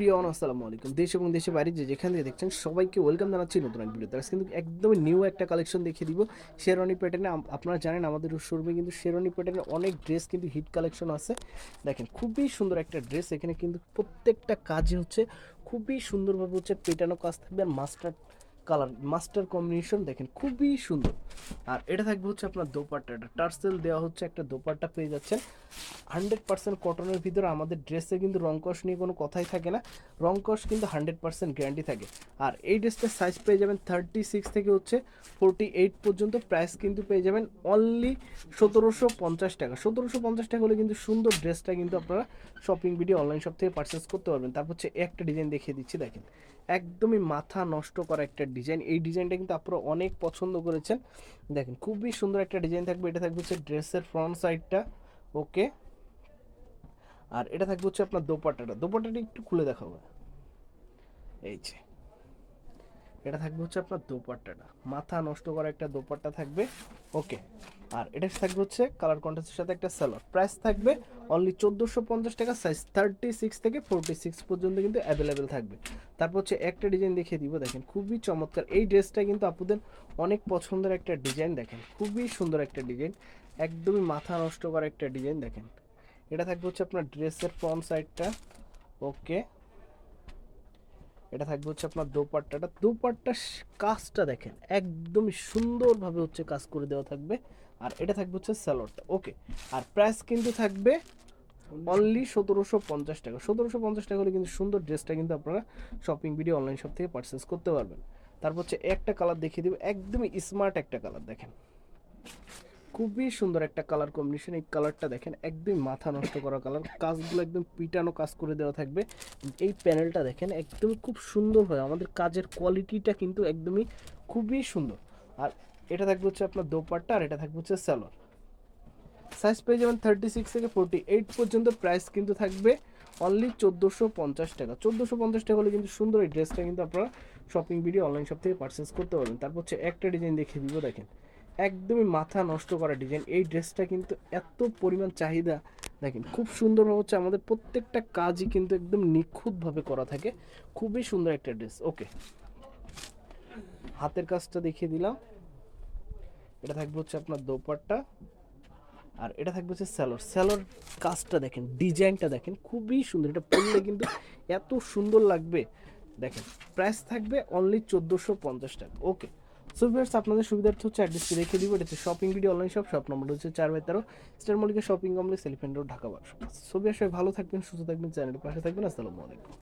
বিয়ন আসসালামু আলাইকুম। দেশ এবং দেশের বাইরে যে যেখান থেকে দেখছেন সবাইকে ওয়েলকাম জানাচ্ছি নতুন এক ভিডিওতে। আজকে কিন্তু একদমই নিউ একটা কালেকশন দেখিয়ে দিব। শেরওয়ানি প্যাটার্নে আপনারা জানেন আমাদের শোরুমে কিন্তু শেরওয়ানি প্যাটার্নে অনেক ড্রেস কিন্তু হিট কালেকশন আছে। দেখেন, খুবই সুন্দর একটা ড্রেস এখানে কিন্তু প্রত্যেকটা কাজে হচ্ছে খুবই সুন্দরভাবে হচ্ছে পেটানো কাজ থাকবে আর মাস্টার কালার মাস্টার কম্বিনেশন দেখেন, খুবই সুন্দর। আর এটা থাকবে হচ্ছে আপনার দোপাট্টা এটা টার্সেল দেওয়া হচ্ছে একটা দোপাট্টা পেয়ে যাচ্ছেন। হান্ড্রেড পার্সেন্ট কটনের ভিতরে আমাদের ড্রেসে কিন্তু রংকশ নিয়ে কোনো কথাই থাকে না। রংকশ কিন্তু হান্ড্রেড পার্সেন্ট গ্যারান্টি থাকে। আর এই ড্রেসটার সাইজ পেয়ে যাবেন থার্টি সিক্স থেকে হচ্ছে ফোরটি এইট পর্যন্ত। প্রাইস কিন্তু পেয়ে যাবেন অনলি সতেরোশো পঞ্চাশ টাকা। সতেরোশো পঞ্চাশ টাকা হলে কিন্তু সুন্দর ড্রেসটা কিন্তু আপনারা শপিং ভিডিও অনলাইন শপ থেকে পারচেস করতে পারবেন। তারপর হচ্ছে একটা ডিজাইন দেখিয়ে দিচ্ছি, দেখেন। একদমই মাথা নষ্ট করা একটা ডিজাইন এই ডিজাইনটা কিন্তু আপনারা অনেক পছন্দ করেছেন। দেখেন, খুবই সুন্দর একটা ডিজাইন থাকবে। এটা থাকবে হচ্ছে ড্রেসের ফ্রন্ট সাইডটা ওকে আর এটা থাকবে হচ্ছে আপনার দোপাট্টাটা। দোপাট্টাটা একটু খুলে দেখাবো এই যে। এটা থাকবে হচ্ছে আপনার দোপাট্টাটা। মাথা নষ্ট করা একটা দোপাট্টা থাকবে। ওকে। আর এটা থাকবে হচ্ছে কালার কন্ট্রাস্টের সাথে একটা সালোয়ার প্রাইস থাকবে অনলি চোদ্দোশো পঞ্চাশ টাকা সাইজ থার্টি সিক্স থেকে ফোরটি সিক্স পর্যন্ত কিন্তু অ্যাভেলেবেল থাকবে। তারপর হচ্ছে একটা ডিজাইন দেখিয়ে দিব, দেখেন খুবই চমৎকার। এই ড্রেসটা কিন্তু আপুদের অনেক পছন্দের একটা ডিজাইন দেখেন খুবই সুন্দর একটা ডিজাইন একদমই মাথা নষ্ট করা একটা ডিজাইন দেখেন। এটা থাকবে হচ্ছে আপনার ড্রেসের ফ্রন্ট সাইডটা ওকে। এটা থাকবে হচ্ছে আপনার দোপাট্টাটা। দোপাট্টার কাজটা দেখেন, একদমই সুন্দরভাবে হচ্ছে কাজ করে দেওয়া থাকবে। আর এটা থাকবে হচ্ছে স্যালোডটা ওকে। আর প্রাইস কিন্তু থাকবে অনলি সতেরোশো পঞ্চাশ টাকা। সতেরোশো পঞ্চাশ টাকা হলে কিন্তু সুন্দর ড্রেসটা কিন্তু আপনারা শপিং ভিডিও অনলাইন শপ থেকে পারচেস করতে পারবেন। তারপর হচ্ছে একটা কালার দেখিয়ে দেবো। একদমই স্মার্ট একটা কালার দেখেন। খুবই সুন্দর একটা কালার কম্বিনেশন এই কালারটা দেখেন একদম মাথা নষ্ট করা কালার কাজগুলো একদম পিটানো কাজ করে দেওয়া থাকবে। এই প্যানেলটা দেখেন একদম খুব সুন্দর হয়, আমাদের কাজের কোয়ালিটিটা কিন্তু একদমই খুবই সুন্দর। আর এটা থাকবে হচ্ছে আপনার দোপাট্টা, আর এটা থাকবে হচ্ছে স্যালোয়ার সাইজ পেয়ে যাবেন থার্টি সিক্স থেকে ফোরটি এইট পর্যন্ত প্রাইস কিন্তু থাকবে অনলি চোদ্দোশো পঞ্চাশ টাকা। চোদ্দোশো পঞ্চাশ টাকা হলে কিন্তু সুন্দর এই ড্রেসটা কিন্তু আপনারা শপিং ভিডিও অনলাইন শপ থেকে পারচেস করতে পারবেন। তারপর হচ্ছে একটা ডিজাইন দেখিয়ে দিব, দেখেন। একদমই মাথা নষ্ট করা ডিজাইন এই ড্রেসটা কিন্তু এত পরিমাণ চাহিদা। দেখেন, খুব সুন্দর হচ্ছে আমাদের প্রত্যেকটা কাজই কিন্তু একদম নিখুঁতভাবে করা থাকে। খুবই সুন্দর একটা ড্রেস ওকে হাতের কাজটা দেখিয়ে দিলাম। এটা থাকবে হচ্ছে আপনার দোপাট্টা। আর এটা থাকবে হচ্ছে স্যালোর স্যালোর কাজটা দেখেন ডিজাইনটা দেখেন, খুবই সুন্দর। এটা পরলে কিন্তু এত সুন্দর লাগবে। দেখেন প্রাইস থাকবে অনলি চোদ্দোশো পঞ্চাশ টাকা। ওকে সো ভিউয়ার্স আপনাদের সুবিধার্থে হচ্ছে অ্যাড্রেসটি রেখে দিব। এটা হচ্ছে shopping video online shop shop number হচ্ছে চার বাই তেরো। Star Mallika shopping complex elephant road Dhaka বারোশো সো ভিউয়ার্স ভালো থাকবেন, সুস্থ থাকবেন চ্যানেলের পাশে থাকবেন। আসসালামু আলাইকুম।